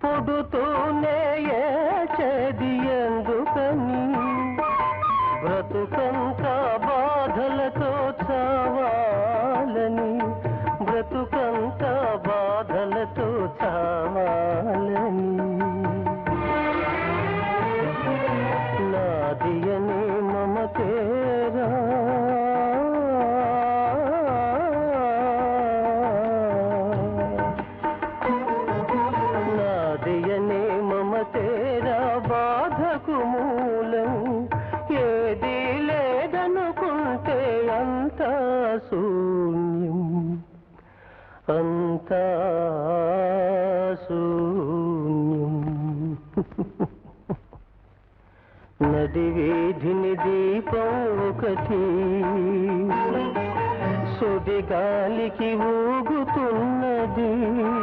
పొడుతూనే చదియందుకని బ్రతుకంతా నాకు మూలం. ఏది లేదనుకుంటే అంత శూన్యం. అంత శూన్యం. నది వీధిని దీపం ఒకటి. సుది గాలికి ఊగుతున్నది.